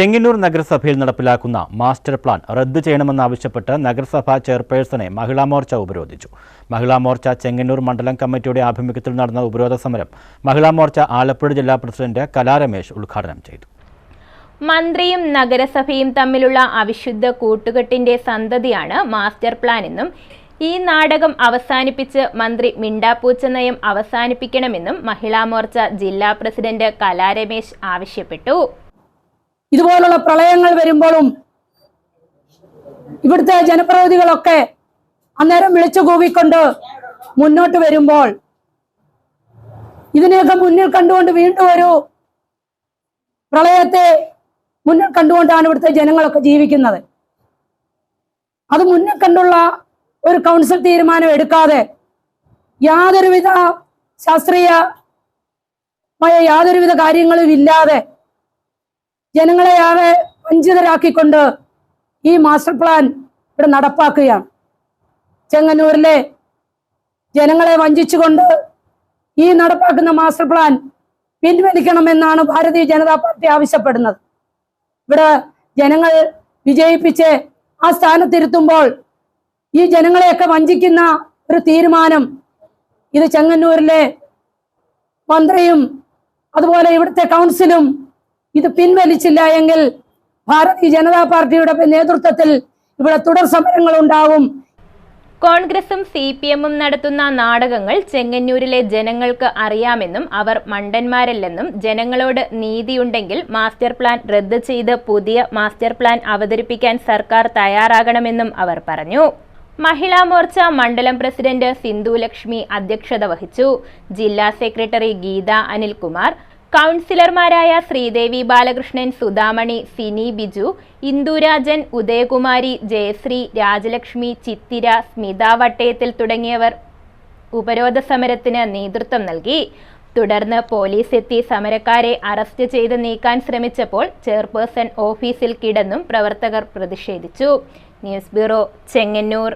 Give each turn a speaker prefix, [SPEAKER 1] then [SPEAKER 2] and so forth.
[SPEAKER 1] ചെങ്ങന്നൂർ നഗരസഭയിൽ നടപ്പിലാക്കുന്ന master plan റദ്ദ് ചെയ്യണമെന്നാവശ്യപ്പെട്ട് നഗരസഭാ ചെയർപേഴ്സണെ മഹിളാ മോർച്ച ഉപരോധിച്ചു. മഹിളാ മോർച്ച ചെങ്ങന്നൂർ മണ്ഡലം കമ്മിറ്റിയുടെ ആഭിമുഖ്യത്തിൽ നടന്ന ഉപരോധ സമരം മഹിളാ മോർച്ച ആലപ്പുഴ ജില്ലാ പ്രസിഡന്റ് കലാരമേശ് ഉദ്ഘാടനം ചെയ്തു.
[SPEAKER 2] മന്ത്രിയും നഗരസഭയും തമ്മിലുള്ള അവിശുദ്ധ കൂട്ടുകെട്ടിന്റെ സന്തതിയാണ് മാസ്റ്റർ പ്ലാൻ എന്നും ഈ നാടകം അവസാനിപ്പിച്ച് മന്ത്രി മിണ്ടാപ്പൂച്ച നയം അവസാനിപ്പിക്കണമെന്നും മഹിളാ മോർച്ച ജില്ലാ പ്രസിഡന്റ് കലാരമേശ് ആവശ്യപ്പെട്ടു.
[SPEAKER 3] ഇതുപോലുള്ള പ്രളയങ്ങൾ വരുമ്പോഴും ഇവിടുത്തെ ജനപ്രതിനിധികളൊക്കെ അന്നേരം വിളിച്ചു കൂവിക്കൊണ്ട് മുന്നോട്ട് വരുമ്പോൾ ഇതിനെയൊക്കെ മുന്നിൽ കണ്ടുകൊണ്ട് വീണ്ടും ഒരു പ്രളയത്തെ മുന്നിൽ കണ്ടുകൊണ്ടാണ് ഇവിടുത്തെ ജനങ്ങളൊക്കെ ജീവിക്കുന്നത്. അത് മുന്നിൽ കണ്ടുള്ള ഒരു കൗൺസിൽ തീരുമാനം എടുക്കാതെ യാതൊരുവിധ ശാസ്ത്രീയമായ യാതൊരുവിധ കാര്യങ്ങളും ഇല്ലാതെ ജനങ്ങളെ ആകെ വഞ്ചിതരാക്കിക്കൊണ്ട് ഈ മാസ്റ്റർ പ്ലാൻ ഇവിടെ നടപ്പാക്കുകയാണ്. ചെങ്ങന്നൂരിലെ ജനങ്ങളെ വഞ്ചിച്ചുകൊണ്ട് ഈ നടപ്പാക്കുന്ന master plan പിൻവലിക്കണമെന്നാണ് Bharatiya Janata party ആവശ്യപ്പെടുന്നത്. ഇവിടെ ജനങ്ങൾ വിജയിപ്പിച്ച് ആ സ്ഥാനത്തിരുത്തുമ്പോൾ ഈ ജനങ്ങളെയൊക്കെ വഞ്ചിക്കുന്ന ഒരു തീരുമാനം ഇത് ചെങ്ങന്നൂരിലെ മന്ത്രിയും അതുപോലെ ഇവിടുത്തെ കൗൺസിലും ഇത് പിൻവലിച്ചില്ല എങ്കിൽ ഭാരതീയ ജനതാ പാർട്ടിയുടെ നേതൃത്വത്തിൽ ഇവിടെ തുടർ സമരങ്ങൾ ഉണ്ടാവും.
[SPEAKER 2] കോൺഗ്രസും സി പി എമ്മും നടത്തുന്ന നാടകങ്ങൾ ചെങ്ങന്നൂരിലെ ജനങ്ങൾക്ക് അറിയാമെന്നും അവർ മണ്ടന്മാരല്ലെന്നും ജനങ്ങളോട് നീതിയുണ്ടെങ്കിൽ മാസ്റ്റർ പ്ലാൻ റദ്ദ് ചെയ്ത് പുതിയ മാസ്റ്റർ പ്ലാൻ അവതരിപ്പിക്കാൻ സർക്കാർ തയ്യാറാകണമെന്നും അവർ പറഞ്ഞു. മഹിളാ മോർച്ച മണ്ഡലം പ്രസിഡന്റ് സിന്ധു ലക്ഷ്മി അധ്യക്ഷത വഹിച്ചു. ജില്ലാ സെക്രട്ടറി ഗീത അനിൽകുമാർ കൗൺസിലർമാരായ ശ്രീദേവി ബാലകൃഷ്ണൻ സുധാമണി സിനി ബിജു ഇന്ദുരാജൻ ഉദയകുമാരി ജയശ്രീ രാജലക്ഷ്മി ചിത്തിര സ്മിത വട്ടയത്തിൽ തുടങ്ങിയവർ ഉപരോധ സമരത്തിന് നേതൃത്വം നൽകി. തുടർന്ന് പോലീസ് എത്തി സമരക്കാരെ അറസ്റ്റ് ചെയ്ത് നീക്കാൻ ശ്രമിച്ചപ്പോൾ ചെയർപേഴ്സൺ ഓഫീസിൽ കിടന്നും പ്രവർത്തകർ പ്രതിഷേധിച്ചു. News bureau Chengannur.